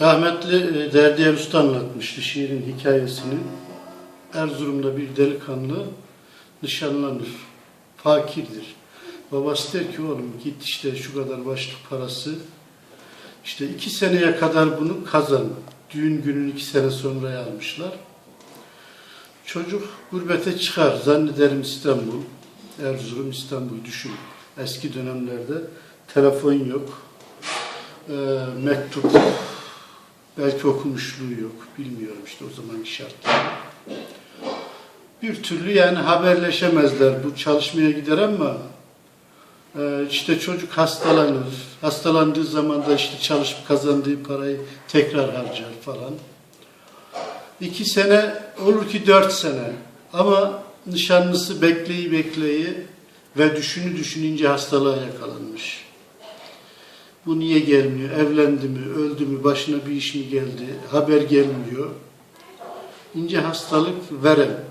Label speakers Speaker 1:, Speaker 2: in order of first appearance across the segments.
Speaker 1: Rahmetli e, Derdiye Usta anlatmıştı şiirin hikayesini. Erzurum'da bir delikanlı nişanlanır. Fakirdir. Babası der ki oğlum git işte şu kadar başlık parası. İşte iki seneye kadar bunu kazan. Düğün gününü iki sene sonraya almışlar. Çocuk gurbete çıkar. Zannederim İstanbul. Erzurum, İstanbul düşün. Eski dönemlerde telefon yok. Ee, mektup belki okumuşluğu yok. Bilmiyorum işte o zamanki şartlar. Bir türlü yani haberleşemezler. Bu çalışmaya gider ama e, işte çocuk hastalanır. Hastalandığı zaman da işte çalışıp kazandığı parayı tekrar harcar falan. İki sene olur ki dört sene. Ama nişanlısı bekleyi bekleyi ve düşünü düşününce hastalığa yakalanmış. Bu niye gelmiyor? Evlendi mi? Öldü mü? Başına bir iş mi geldi? Haber gelmiyor. İnce hastalık verem.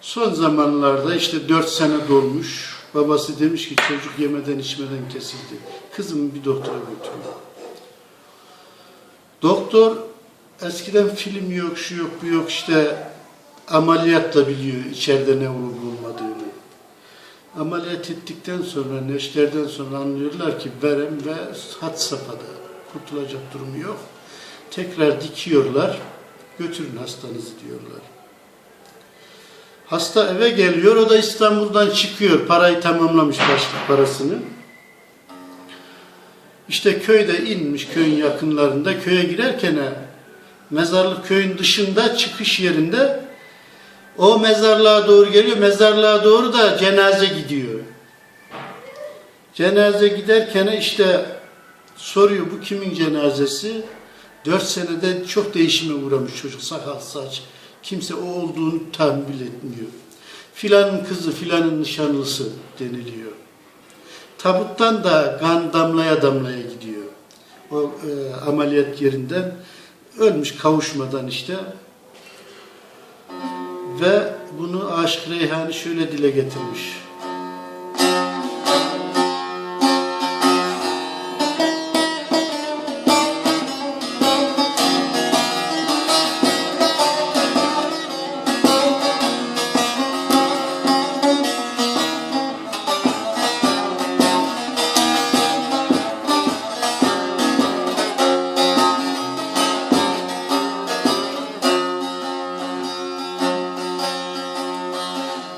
Speaker 1: Son zamanlarda işte dört sene dolmuş. Babası demiş ki çocuk yemeden içmeden kesildi. Kızımı bir doktora götürün. Doktor eskiden film yok, şu yok, bu yok işte ameliyat da biliyor içeride ne olup olmadığını. Ameliyat ettikten sonra, neşterden sonra anlıyorlar ki verem ve hat safhada. Kurtulacak durumu yok. Tekrar dikiyorlar. Götürün hastanızı diyorlar. Hasta eve geliyor, o da İstanbul'dan çıkıyor. Parayı tamamlamış başlık parasını. İşte köyde inmiş, köyün yakınlarında. Köye girerken mezarlık köyün dışında çıkış yerinde o mezarlığa doğru geliyor. Mezarlığa doğru da cenaze gidiyor. Cenaze giderken işte soruyor bu kimin cenazesi? Dört senede çok değişime uğramış çocuk. Sakal saç. Kimse o olduğunu tahmin etmiyor. Filanın kızı, filanın nişanlısı deniliyor. Tabuttan da kan damlaya damlaya gidiyor. O e, ameliyat yerinden ölmüş kavuşmadan işte. Ve bunu Aşık Reyhani şöyle dile getirmiş.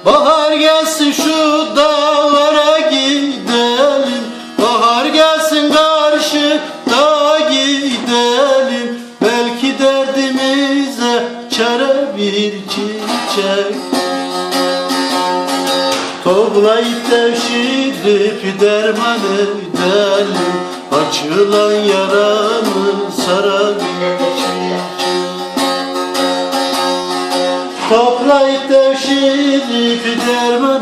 Speaker 1: Bahar gelsin şu dağlara gidelim. Bahar gelsin karşı dağa gidelim. Belki derdimize çare bir çiçek. Toplayıp devşirip derman edelim. Açılan yaramı sarar Toplayıp devşirip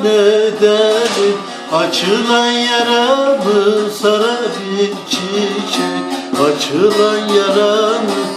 Speaker 1: edelim Açılan yaramı sarar bir çiçek. Açılan yaramı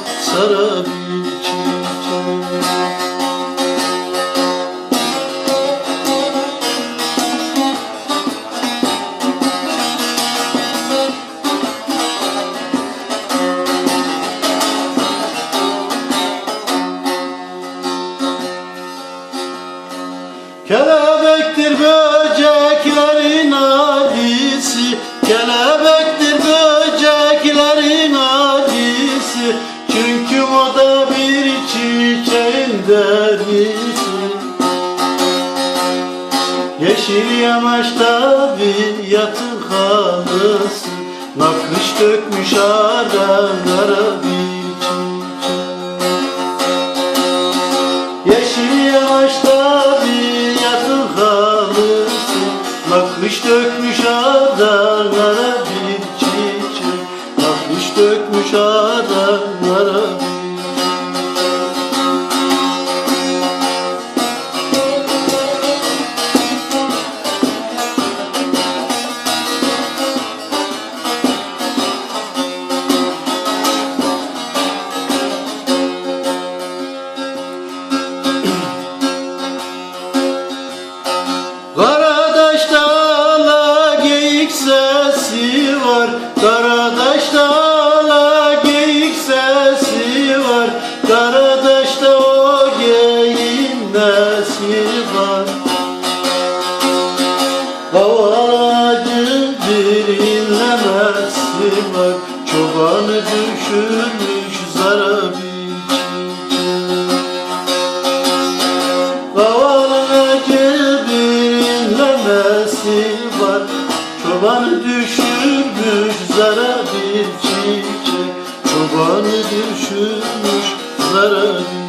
Speaker 1: Kelebektir böceklerin adisi. Kelebektir böceklerin adisi. Çünkü o da bir çiçeğin derisi. Yeşil yamaçta bir yatık halısı. Nakış dökmüş aralara bir Nakış dökmüş adalara var. Karadaş'ta ala geyik sesi var. Karadaş'ta o geyin nesi var? Havalacın bir inlemesi var. Çobanı düşürmüş zarabi Havalacı bir inlemesi var. Çobanı zara bir çiçek